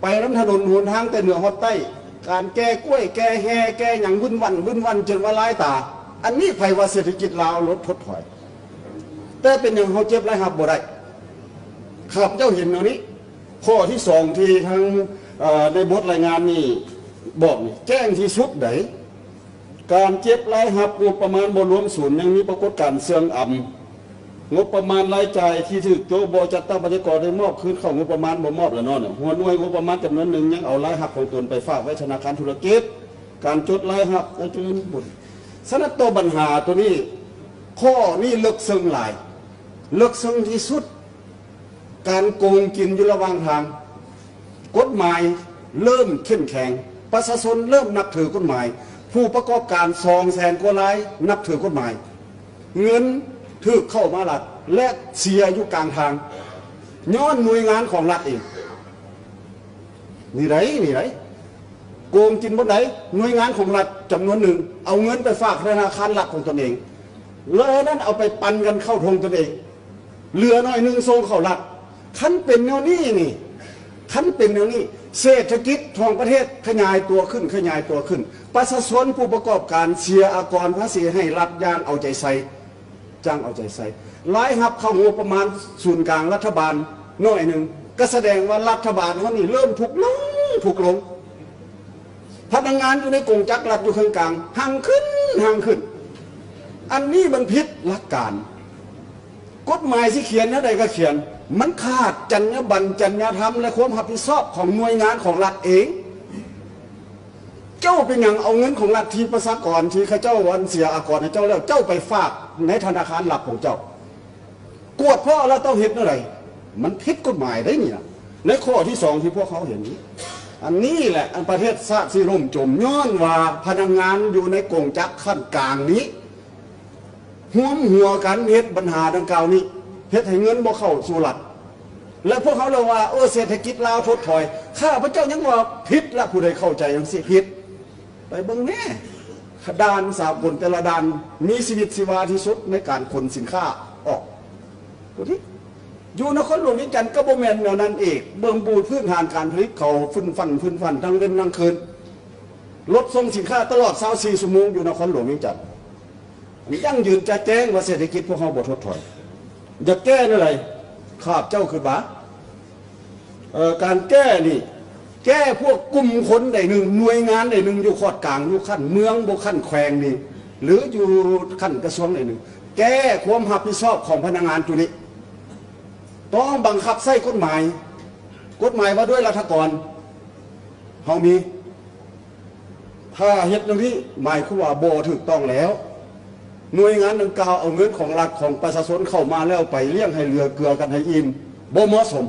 ไปน้ำถนนหนทางแต่เหนือฮอดใต้ การแก้กล้วย แก้แฮแก้หยังวุ่นวันวุ่นวันจนว่าลายตา อันนี้ไผว่าเศรษฐกิจลาวลดทดถอย แต่เป็นอย่างเขาเจ็บไรหับบ่ได้ครับเจ้าเห็นตรงนี้ ข้อที่สองที่ทางในบทรายงานนี่บอกนี่แจ้งที่สุดไหนการเจ็บไรหับงบประมาณบรวมศูนย์ยังมีปรากฏการณ์เสื่องอ่ำ งบประมาณรายจ่ายที่ถูกโจบจัดตั้งบรรยากรได้มอบคืนเข้างบประมาณบ่มอบแล้วเนาะเนี่ยหัวหน่วยงบประมาณจำนวนหนึ่งยังเอารายหับของตนไปฝากไว้ธนาคารธุรกิจ การจดรายหับนั่นคือบุญสนับตัวปัญหาตัวนี้ ข้อนี้ลึกซึ้งหลายลึกซึ้งที่สุด การโกงกินอยู่ระหว่างทาง กฎหมายเริ่มเข้มแข็ง ประชาชนเริ่มนับถือกฎหมาย ผู้ประกอบการสองแสนกว่ารายนับถือกฎหมาย เงิน ถือเข้ามาหลักและเสียอยู่กลางทาง ย้อนหน่วยงานของรัฐเองนี่ไรนี่ไรโกงกินบนไหนหน่วยงานของรัฐจำนวนหนึ่ง เอาเงินไปฝากธนาคารหลักของตนเองแล้วนั้นเอาไปปันกันเข้าทงตนเองเหลือน้อยหนึ่งทรงเข้าหลักคันเป็นแนวนี้นี่คันเป็นแนวนี้ เศรษฐกิจของประเทศขยายตัวขึ้นขยายตัวขึ้น ประชาชนผู้ประกอบการเสียอากรภาษีให้รัฐย่างเอาใจใส่ จ้างเอาใจใส่รายหับเข้างบประมาณศูนย์กลางรัฐบาลน้อยหนึ่งก็แสดงว่ารัฐบาลเขานี่เริ่มถูกลงถูกลงพนักงานอยู่ในกงจักรรัฐอยู่ข้างกลางห่างขึ้นห่างขึ้น อันนี้มันผิดหลักการ กฎหมายที่เขียนนะใดก็เขียน มันขาดจรรยาบรรณจรรยธรรมและความรับผิดชอบของหน่วยงานของรัฐเอง จ้าเป็นอย่างเอาเงินของรัฐที่ประชากรที่ข้าเจ้าวันเสียอากรให้เจ้าแล้ว เจ้าไปฝากในธนาคารหลักของเจ้า กวดพราะเราต้องเห็นอะไร มันผิดกฎหมายได้เนี่ยในข้อที่สองที่พวกเขาเห็นนี้ อันนี้แหละอันประเทศชาติสิร่มจมย้อนว่าพนักงานอยู่ในกงจักขั้นกลางนี้ห่วมหัวกันเฮ็ดปัญหาดังกล่าวนี้เฮ็ดให้เงินบ่เข้าสู่หลักและพวกเขาเลยว่าเออเศรษฐกิจลาวถดถอย ข้าพระเจ้ายังว่าผิดละผู้ใดเข้าใจยังสิผิด ไปเบิ่งแน่ด่านสากลแต่ละด่านมีชีวิตชีวาที่สุดในการขนสินค้าออกดูที่อยู่นครหลวงวิจันก็บ่แมนแนวนั้นเองเบิ่งบูดพื้นฐานการผลิตเขาฟื้นฟันฟื้นฟันทั้งเว้นทั้งคืนรถส่งสินค้าตลอด24ชั่วโมงอยู่นครหลวงวิจันยั่งยืนจะแจ้งว่าเศรษฐกิจพวกเขาบททดถอยจะแก้นี่อะไรขาบเจ้าคือบ้าการแก้นี่ แก้พวกกลุ่มคนใดหนึ่งหน่วยงานใดหนึ่งอยู่ขอดกลางอยู่ขั้นเมืองบุขั้นแขวงนี่หรืออยู่ขั้นกระทรวงใดหนึ่ง แก้ความรับผิดชอบของพนักงานจุนี้ต้องบังคับใส่กฎหมาย กฎหมายว่าด้วยรัฐกรเขามี ถ้าเฮ็ดตรงนี้หมายคือว่าโบถูกต้องแล้ว หน่วยงานดังกล่าวเอาเงินของรัฐของประชาชนเข้ามาแล้วไปเลี้ยงให้เรือเกลือกันให้อิ่มโบเหมาะสม